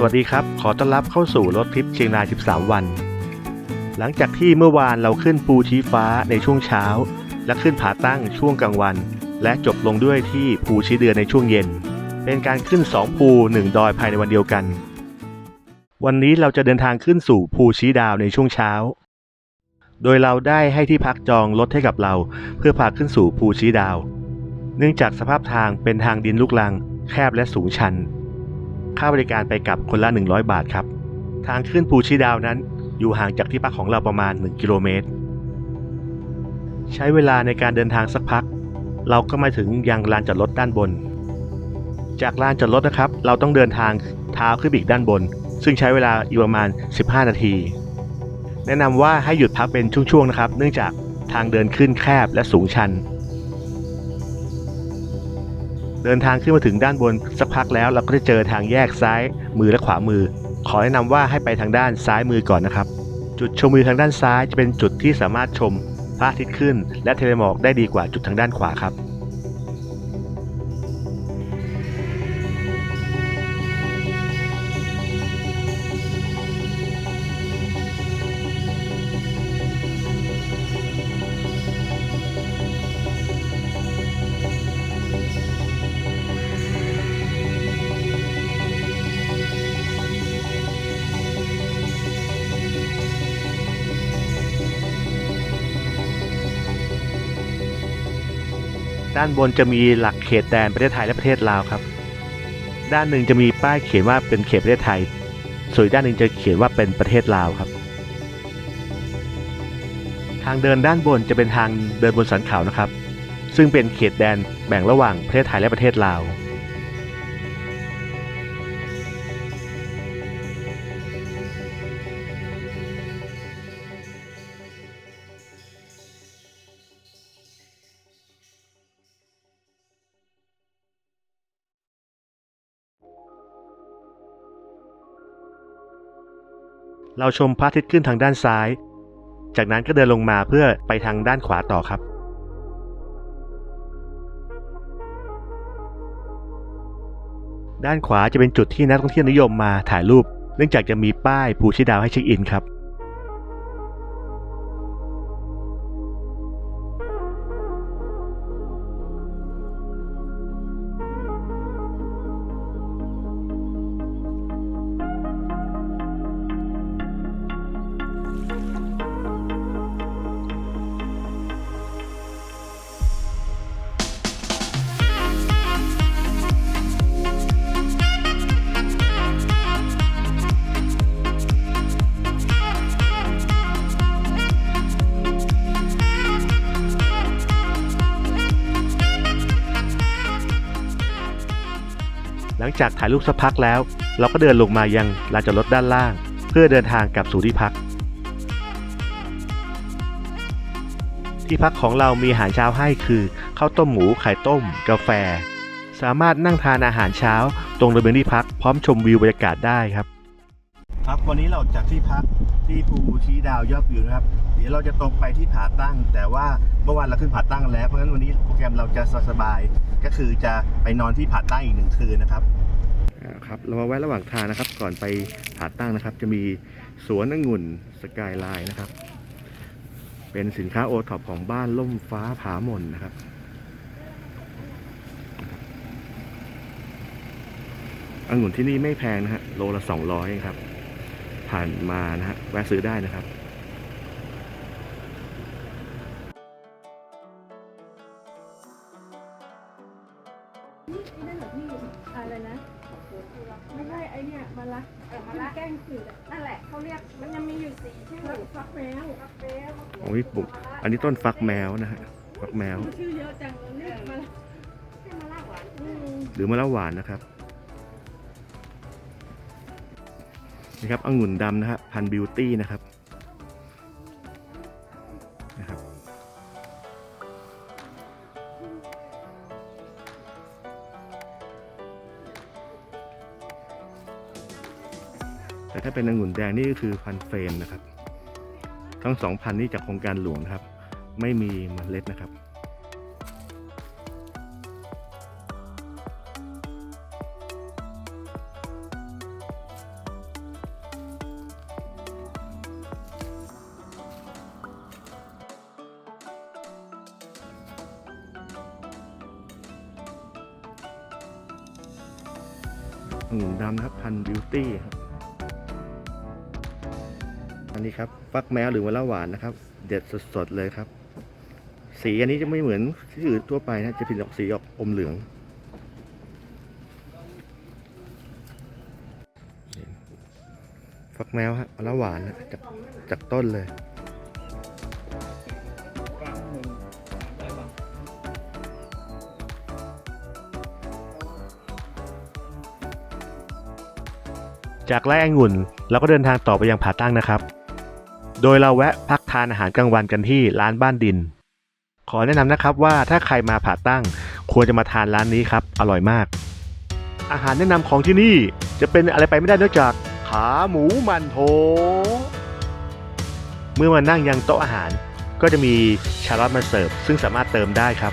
สวัสดีครับ ขอต้อนรับเข้าสู่รถทริปเชียงราย 13 วัน หลังจากที่เมื่อวานเราขึ้นภูชี้ฟ้าในช่วงเช้า และขึ้นผาตั้งช่วงกลางวัน และจบลงด้วยที่ภูชี้เดือนในช่วงเย็น เป็นการขึ้น 2 ภู 1 ดอยภายในวันเดียวกัน วันนี้เราจะเดินทางขึ้นสู่ภูชี้ดาวในช่วงเช้า โดยเราได้ให้ที่พักจองรถให้กับเรา เพื่อพาขึ้นสู่ภูชี้ดาว เนื่องจากสภาพทางเป็นทางดินลูกลัง แคบและสูงชัน ค่าบริการไปกลับคนละ 100 บาทครับ ทางขึ้นภูชีดาวนั้น อยู่ห่างจากที่พักของเราประมาณ 1 กิโลเมตร ใช้เวลาในการเดินทางสักพัก เราก็มาถึงยังลานจอดรถด้านบน จากลานจอดรถนะครับ เราต้องเดินทางเท้าขึ้นอีกด้านบน ซึ่งใช้เวลาอีกประมาณ 15 นาที แนะนำว่าให้หยุดพักเป็นช่วงๆนะครับ เนื่องจากทางเดินขึ้นแคบและสูงชัน เดินทางขึ้นมาถึงด้านบนสักพักแล้วเราก็จะเจอทางแยกซ้ายมือและขวามือ ขอแนะนำว่าให้ไปทางด้านซ้ายมือก่อนนะครับ จุดชมวิวทางด้านซ้ายจะเป็นจุดที่สามารถชมพระอาทิตย์ขึ้น และทะเลหมอกได้ดีกว่าจุดทางด้านขวาครับ ด้านบนจะมีหลักเขตแดนประเทศไทยและประเทศลาวครับ ด้านหนึ่งจะมีป้ายเขียนว่าเป็นเขตประเทศไทย ส่วนด้านหนึ่งจะเขียนว่าเป็นประเทศลาวครับ ทางเดินด้านบนจะเป็นทางเดินบนสันเขานะครับ ซึ่งเป็นเขตแดนแบ่งระหว่างประเทศไทยและประเทศลาว เราชมพระอาทิตย์ขึ้นทางด้านซ้าย จากนั้นก็เดินลงมาเพื่อไปทางด้านขวาต่อครับ ด้านขวาจะเป็นจุดที่นักท่องเที่ยวนิยมมาถ่ายรูป เนื่องจากจะมีป้ายภูชิดาวให้เช็คอินครับ หลังจากถ่ายรูปสักพักแล้ว เราก็เดินลงมายังลานจอดรถด้านล่าง เพื่อเดินทางกลับสู่ที่พัก ที่พักของเรามีอาหารเช้าให้คือข้าวต้มหมูไข่ต้ม กาแฟ สามารถนั่งทานอาหารเช้า ตรงระเบียงที่พักพร้อมชมวิวบรรยากาศได้ครับ ครับวันนี้เราจากที่พักที่ภูชีดาวยอดวิวนะครับ เดี๋ยวเราจะตรงไปที่ผาตั้ง แต่ว่าเมื่อวานเราขึ้นผาตั้งแล้ว เพราะฉะนั้นวันนี้โปรแกรมเราจะสบายๆก็คือจะไปนอนที่ผาตั้งอีกหนึ่งคืนนะครับครับเรามาแวะระหว่างทางนะครับ ก่อนไปผาตั้งนะครับ จะมีสวนองุ่นสกายไลน์นะครับ เป็นสินค้าโอท็อปของบ้านล่มฟ้าผาหม่นนะครับ องุ่นที่นี่ไม่แพงนะฮะโลละ 200ครับ ผ่านมานะฮะแวะซื้อได้นะครับ นี่นั่นเหรอพี่อะไรนะ ไม่ใช่ไอเนี่ยมาละเออมาละแกล้งสือนั่นแหละเขาเรียกมันยังมีอยู่สี่ชื่อฟักฟักแมวกาแฟมะเขืโอ้ยปุ่มอันนี้ต้นฟักแมวนะฮะฟักแมวชื่อเยอะจังเลยเนี่ยมาละให้มาละหวานอืมหรือมะละหวานนะครับนี่ครับองุ่นดำนะฮะพันบิวตี้นะครับนะครับ เป็นองุ่นแดงนี่ก็คือพันเฟรมนะครับ ทั้งสองพันนี้จากโครงการหลวงครับ ไม่มีเมล็ดนะครับองุ่นดำนะครับพันบิวตี้ครับ อันนี้ครับฟักแมวหรือมะละหวานนะครับ เด็ดสดๆเลยครับ สีอันนี้จะไม่เหมือนที่อื่นทั่วไปนะจะเป็นออกสีออกอมเหลืองฟักแมวฮะมะละหวานนะจากจากต้นเลยจากไร่องุ่นเราก็เดินทางต่อไปยังผาตั้งนะครับ โดยเราแวะพักทานอาหารกลางวันกันที่ร้านบ้านดิน ขอแนะนำนะครับว่าถ้าใครมาผาตั้ง ควรจะมาทานร้านนี้ครับ อร่อยมาก อาหารแนะนำของที่นี่จะเป็นอะไรไปไม่ได้นอกจากขาหมูมันโถเมื่อมานั่งยังโต๊ะอาหาร ก็จะมีชาลอตมาเสิร์ฟซึ่งสามารถเติมได้ครับ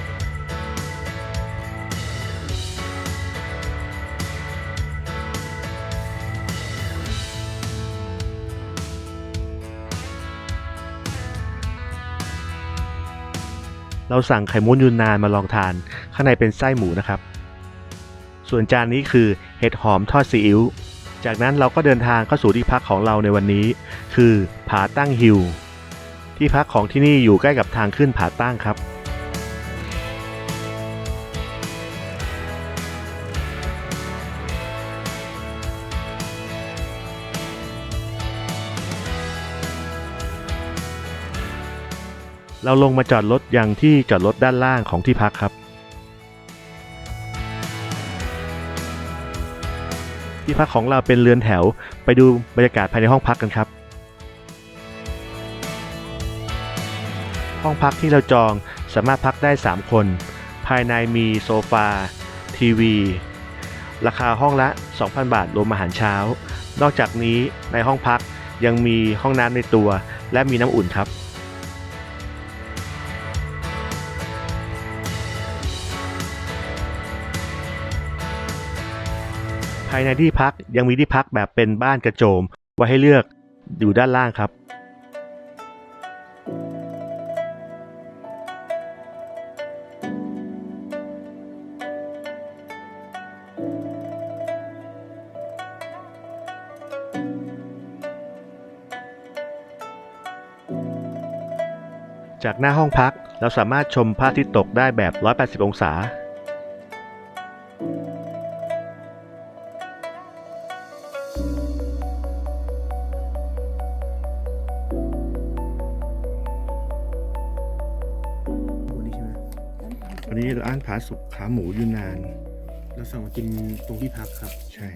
เราสั่งไข่ม้วนยูนนานมาลองทาน ข้างในเป็นไส้หมูนะครับ ส่วนจานนี้คือเห็ดหอมทอดซีอิ๊วจากนั้นเราก็เดินทางเข้าสู่ที่พักของเราในวันนี้ คือผาตั้งฮิลที่พักของที่นี่อยู่ใกล้กับทางขึ้นผาตั้งครับ เราลงมาจอดรถอยังที่จอดรถด้านล่างของที่พักครับ ที่พักของเราเป็นเรือนแถวไปดูบรรยากาศภายในห้องพักกันครับ ห้องพักที่เราจองสามารถพักได้ 3 คน ภายในมีโซฟา ทีวี ราคาห้องละ 2,000 บาทรวมอาหารเช้า นอกจากนี้ในห้องพักยังมีห้องน้ำในตัว และมีน้ำอุ่นครับายในที่พักยังมีที่พักแบบเป็นบ้านกระโจม ไว้ให้เลือกอยู่ด้านล่างครับ จากหน้าห้องพักเราสามารถชมพระอาทิตย์ตกได้แบบ 180 องศา อันนี้ร้านผาสุกขาหมูยูนนาน เราสั่งมากินตรงที่พักครับ ใช่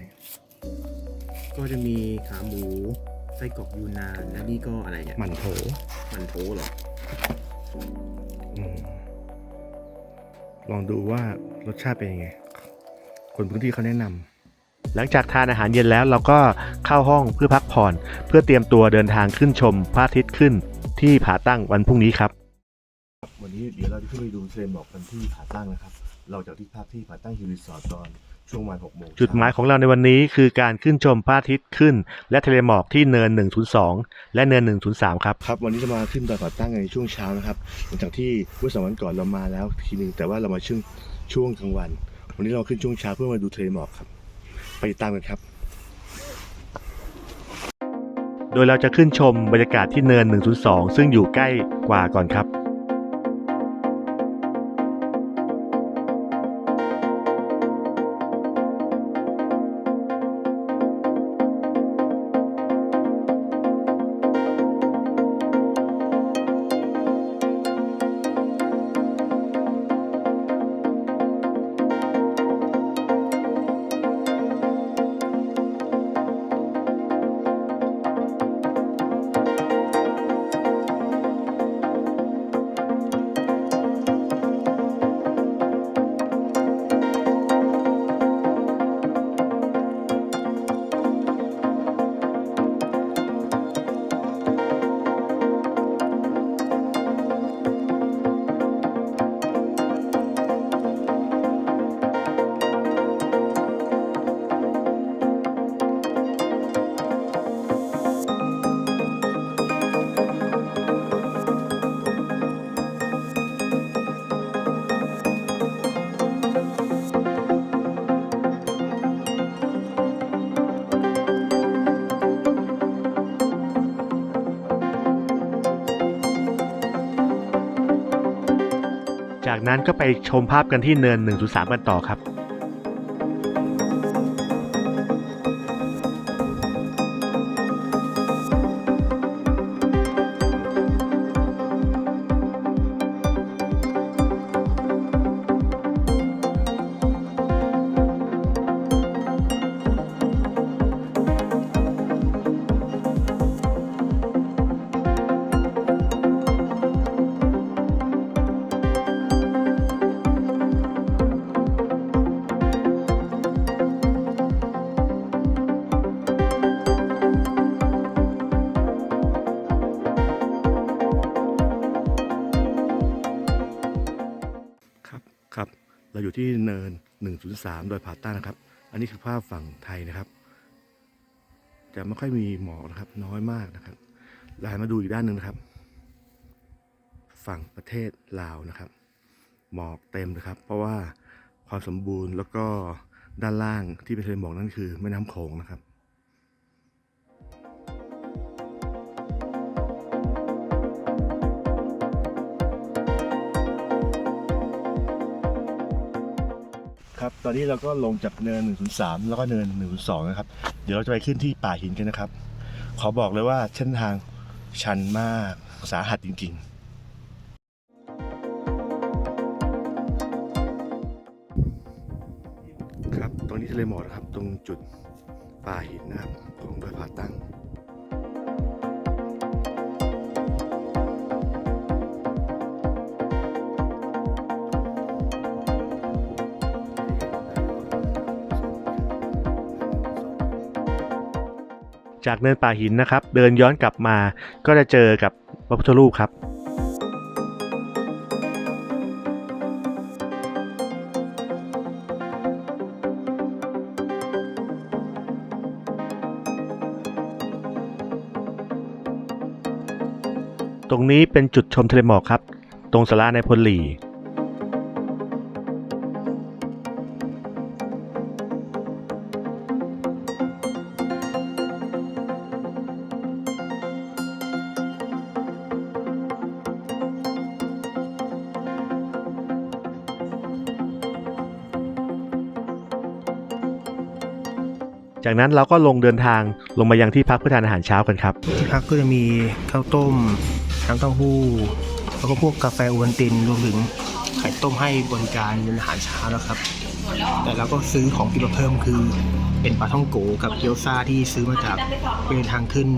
ก็จะมีขาหมูไส้กรอกยูนาน และนี่ก็อะไรเนี่ยหมันโถมันโถเหรออืมลองดูว่ารสชาติเป็นยังไง คนพื้นที่เขาแนะนำหลังจากทานอาหารเย็นแล้วเราก็เข้าห้องเพื่อพักผ่อน เพื่อเตรียมตัวเดินทางขึ้นชมพระอาทิตย์ขึ้นที่ผาตั้งวันพรุ่งนี้ครับ วันนี้เดี๋ยวเราจะขึ้นไปดูเทรนหมอกกันที่ผาตั้งนะครับ เราจากที่พักที่ผาตั้งฮิลรีสอร์ทตอนช่วงวันหกโมงจุดหมายของเราในวันนี้คือการขึ้นชมพระอาทิตย์ขึ้น และทะเลหมอกที่เนิน 102 และเนิน 103 ครับ ครับ วันนี้จะมาขึ้นดอยผาตั้งในช่วงเช้านะครับหลังจากที่เมื่อสองวันก่อนเรามาแล้วทีนึงแต่ว่าเรามาช่วงช่วงกลางวัน วันนี้เราขึ้นช่วงเช้าเพื่อมาดูทะเลหมอกครับ ไปติดตามกันครับโดยเราจะขึ้นชมบรรยากาศที่เนิน 102 ซึ่งอยู่ใกล้กว่าก่อนครับ จากนั้นก็ไปชมภาพกันที่เนิน 103 กันต่อครับครับ อยู่ที่เนิน 103โดยผาต้านะครับ อันนี้คือภาพฝั่งไทยนะครับ จะไม่ค่อยมีหมอกนะครับ น้อยมากนะครับลายมาดูอีกด้านหนึ่งนะครับ ฝั่งประเทศลาวนะครับ หมอกเต็มนะครับ เพราะว่าความสมบูรณ์แล้วก็ด้านล่างที่เป็นทะเลหมอกนั่นคือแม่น้ำโขงนะครับ ครับตอนนี้เราก็ลงจากเนิน 103 แล้วก็เนิน 102 นะครับ เดี๋ยวเราจะไปขึ้นที่ป่าหินกันนะครับ ขอบอกเลยว่าเส้นทางชันมากสาหัสจริง ๆครับตรงนี้ทะเลหมอกนะครับ ตรงจุดป่าหินนะครับของดอยผาตั้ง จากเนินป่าหินนะครับ เดินย้อนกลับมาก็จะเจอกับพระพุทธรูปครับตรงนี้เป็นจุดชมทะเลหมอกครับ ตรงสาราในพลหลี จากนั้นเราก็ลงเดินทางลงมายังที่พักเพื่อทานอาหารเช้ากันครับ ที่พักก็จะมีข้าวต้มน้ำเต้าหู้ แล้วก็พวกกาแฟโอวัลตินรวมถึงไข่ต้มให้บริการเป็นอาหารเช้าแล้วครับ แต่เราก็ซื้อของที่มาเพิ่มคือ เป็นปลาท่องโกกับเกี๊ยวซ่าที่ซื้อมาจากเป็นทางขึ้น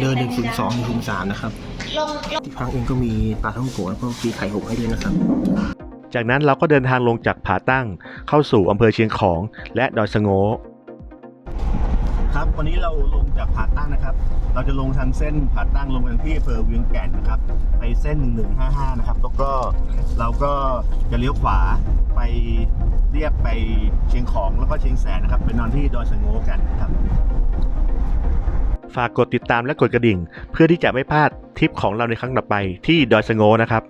เดินหนึ่งศูนย์สองหนึ่งศูนย์สามนะครับที่พักเองก็มีปลาท่องโกแล้วก็มีไข่หกให้ด้วยนะครับจากนั้นเราก็เดินทางลงจากผาตั้งเข้าสู่อำเภอเชียงของ และดอยสะโงครับ วันนี้เราลงจากผาตั้งนะครับ เราจะลงทางเส้นผาตั้งลงไปที่อำเภอเวียงแก่นนะครับ ไปเส้น 1155 นะครับ แล้วก็เราก็จะเลี้ยวขวาไปเรียบไปเชียงของแล้วก็เชียงแสนนะครับไปนอนที่ดอยสะโงกันนะครับ ฝากกดติดตามและกดกระดิ่ง เพื่อที่จะไม่พลาดทริปของเราในครั้งต่อไปที่ดอยสะโงนะครับ